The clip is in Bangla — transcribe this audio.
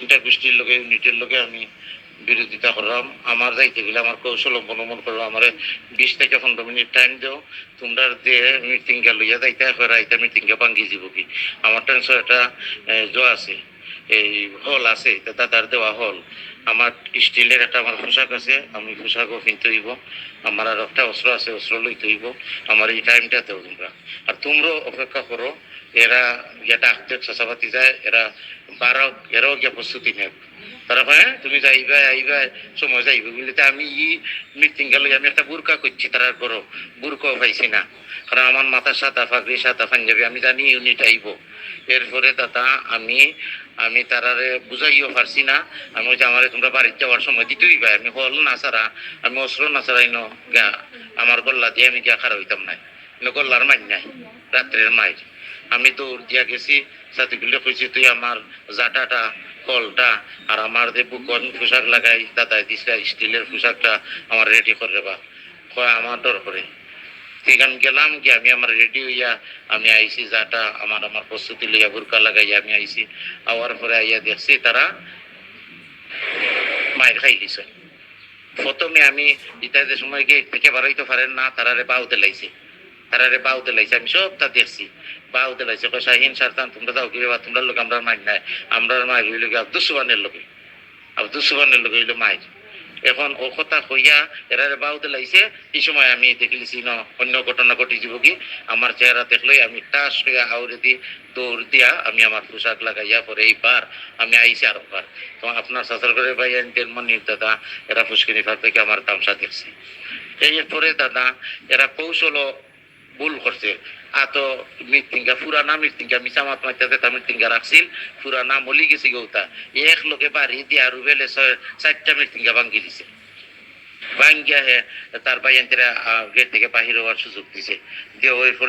তিনটা গোষ্ঠীর লোকে ইউনিটের লোকে আমি বিরোধিতা করলাম আমার যাইতে গেলে আমার কৌশল অবলম্বন করল আমার বিশ থেকে পনেরো মিনিট টাইম দেও। তোমরা দিয়ে মিটিংটা লইয়া যাইতে হয় রাইতে মিটিংটা ভাঙ্গি যাব কি? আমার টেনশন এটা জো আছে। এই হল আছে দাদার দেওয়া হল। আমার স্টিলের একটা আমার পোশাক আছে, আমি পোশাকও কিনতে হইব। আমার আর একটা অস্ত্র আছে, অস্ত্র লইতে হইব। আমার এই টাইমটা দেও তোমরা। আর তোমরাও অপেক্ষা করো, এরা গিয়া ডাকতে চাষাবাতি যায় এরা বারো, এরাও গিয়া প্রস্তুতি নেব তারা কয় "হ্যাঁ, তুমি যাইবা আইবা সময় যাইবে বলিতে আমি ই মিটিং গেল আমি একটা বুরকা করছি তারা করো বুরকাও পাইছি না। কারণ আমার মাথার সাদা ফাগরি সাদা পাঞ্জাবি আমি জানি ইউনিট আইব। এরপরে দাদা আমি আমি তারারে বুঝাইও পারছি না। আমি যে আমার তোমরা বাড়িতে যাওয়ার সময় দিতেই পাই আমি হল না ছাড়া আমি অস্ত্র না গা আমার গল্লা দিয়ে আমি গিয়া খারাপ হইতাম নাই। গল্লার মাই নাই রাত্রের মাইর। আমি দৌড় দিয়া গেছি। সাথীগুলো কইছি, তুই আমার জাটাটা, কলটা আর আমার যে বুকন পোশাক লাগাই দাদা দিছে, স্টিলের পোশাকটা আমার রেডি করে দেবা। কয়, আমার ডর করে গেলাম কি আমি আমার রেডি হইয়া আমি আইছি যাটা আমার আমার প্রস্তুতি লইয়া বুরকা লাগাইয়া আমি আইছি। আওয়ার পরে আইয়া দেখছি তারা মায়ের খাই দিছে। প্রথমে আমি ইত্যাদি সময় গিয়ে থেকে বাড়াইতে পারেন না, তারারে বাউ তারারে বাউ দিলাইছে আমি সব তা দেখছি বাউ দিলাইছে কয় শাহিন সারতান তোমরা দাও কি বাবা তোমরা লোক আমরা মাই নাই। আমরা মাই হইল কি আব্দুল সুবানের লোকে। আব্দুল সুবানের লোকে হইল মাই এখন ও কথা কইয়া এরারে বাউ দিলাইছে এই সময় আমি দেখলিছি ন, অন্য ঘটনা ঘটি যাব কি? আমার চেহারা দেখলেই আমি টাস হইয়া আউরে দি, দৌড় দিয়া আমি আমার পোশাক লাগাইয়া পরে এইবার আমি আইছি আরও বার তো আপনার শাসর করে ভাই এনটেন মনির দাদা, এরা ফুসকিনি ফার থেকে আমার তামসা দেখছে। এরপরে দাদা, এরা কৌশল ভুল করছে। আতো মৃত্যুঙ্গা পুরানা মৃত্যুঙ্গা মিসামাত মাইতাতে তা মৃত্যুঙ্গা রাখছিল। পুরানা মলি গেছি গৌতা এক লোকে বাড়ি দিয়ে আর বেলে ছয়, চারটা মৃত্যুঙ্গা ভাঙ্গি দিছে। ভাঙ্গিয়া হে, তার ভাই গেট থেকে বাহির হওয়ার সুযোগ দিছে। দিয়ে ওই পরে